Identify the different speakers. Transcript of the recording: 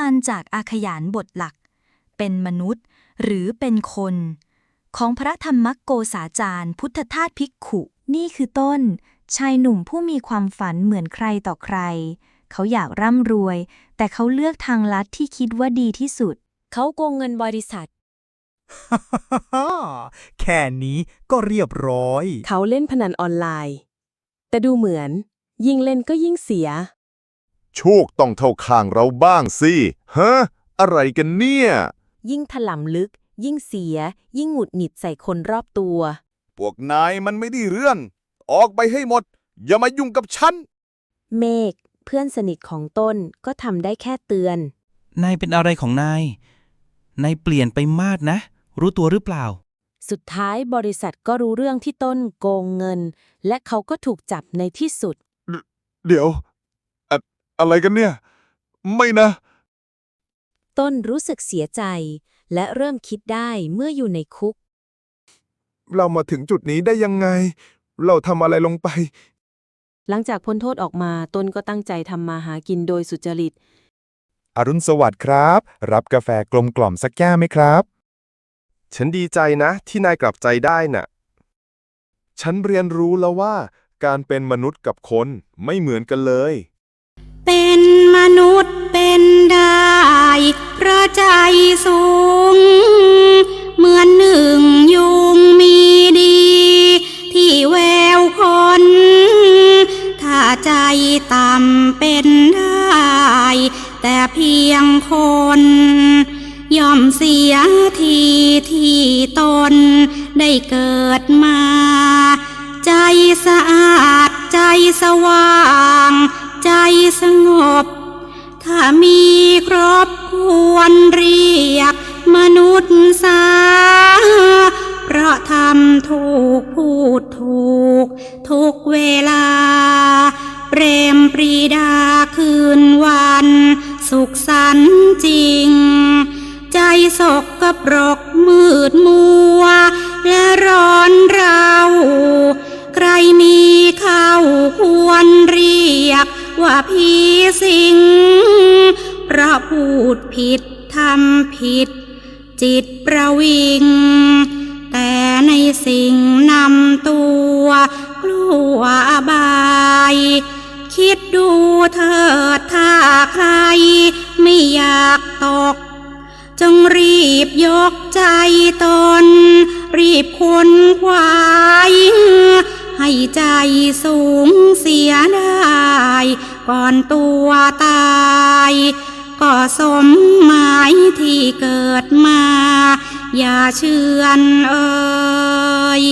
Speaker 1: านจากอาขยานบทหลัก เป็นมนุษย์หรือเป็นคน ของพระธรรมโกษาจารย์ พุทธทาสภิกขุ
Speaker 2: นี่คือต้น ชายหนุ่มผู้มีความฝันเหมือนใครต่อใคร เขาอยากร่ำรวย แต่เขาเลือกทางลัดที่คิดว่าดีที่สุด
Speaker 3: เขาโกงเงินบริษัท
Speaker 4: แค่นี้ก็เรียบร้อย
Speaker 3: เขาเล่นพนันออนไลน์ แต่ดูเหมือน ยิ่งเล่นก็ยิ่งเสีย
Speaker 5: โชคต้องเท่าข้างเราบ้างสิฮะอะไรกันเนี่ย
Speaker 3: ยิ่งถล่ำลึก ยิ่งเสีย ยิ่งหงุดหงิดใส่คนรอบตัว
Speaker 5: พวกนายมันไม่ได้เรื่อง ออกไปให้หมด อย่ามายุ่งกับฉัน
Speaker 3: เมฆเพื่อนสนิทของต้นก็ทำได้แค่เตือน
Speaker 6: นายเป็นอะไรของนาย นายเปลี่ยนไปมากนะ รู้ตัวหรือเปล่า
Speaker 3: สุดท้ายบริษัทก็รู้เรื่องที่ต้นโกงเงิน และเขาก็ถูกจับในที่สุด
Speaker 5: เดี๋ยว อะอะไรกันเนี่ย ไม่นะ
Speaker 3: ต้นรู้สึกเสียใจ และเริ่มคิดได้เมื่ออยู่ในคุก
Speaker 7: เรามาถึงจุดนี้ได้ยังไง เราทำอะไรลงไป
Speaker 3: หลังจากพ้นโทษออกมาต้นก็ตั้งใจทำมาหากินโดยสุจริต
Speaker 7: อรุณสวัสดิ์ครับ รับกาแฟกลมกล่อมสักแก้วไหมครับ ฉันดีใจนะ ที่นายกลับใจได้น่ะ ฉันเรียนรู้แล้วว่า การเป็นมนุษย์กับคนไม่เหมือนกันเลย
Speaker 8: เป็นมนุษย์เป็นได้เพราะใจสูง เหมือนหนึ่งยุงมีดี ที่แววคน ถ้าใจต่ำเป็นได้ แต่เพียงคน ย่อมเสียทีที่ตนได้เกิดมา ใจสะอาดใจสว่าง สงบ ถ้ามีครบควรเรียกมนุษย์สาเพราะทำถูกพูดถูก ทุกเวลา เปรมปรีดาคืนวัน สุขสันจริง ใจสกกระปรกมืดมัว และร้อนเรา ใครมีเข้าควรเรียก ว่าผีสิงพระพูดผิดทำผิด จิตประวิง แต่ในสิ่งนำตัว กลัวอบาย คิดดูเถิดถ้าใคร ไม่อยากตก จงรีบยกใจตน รีบค้นควายให้ใจสูงเสียได้ ก่อนตัวตาย ก็สมหมายที่เกิดมา อย่าเชื่อนเอ่ย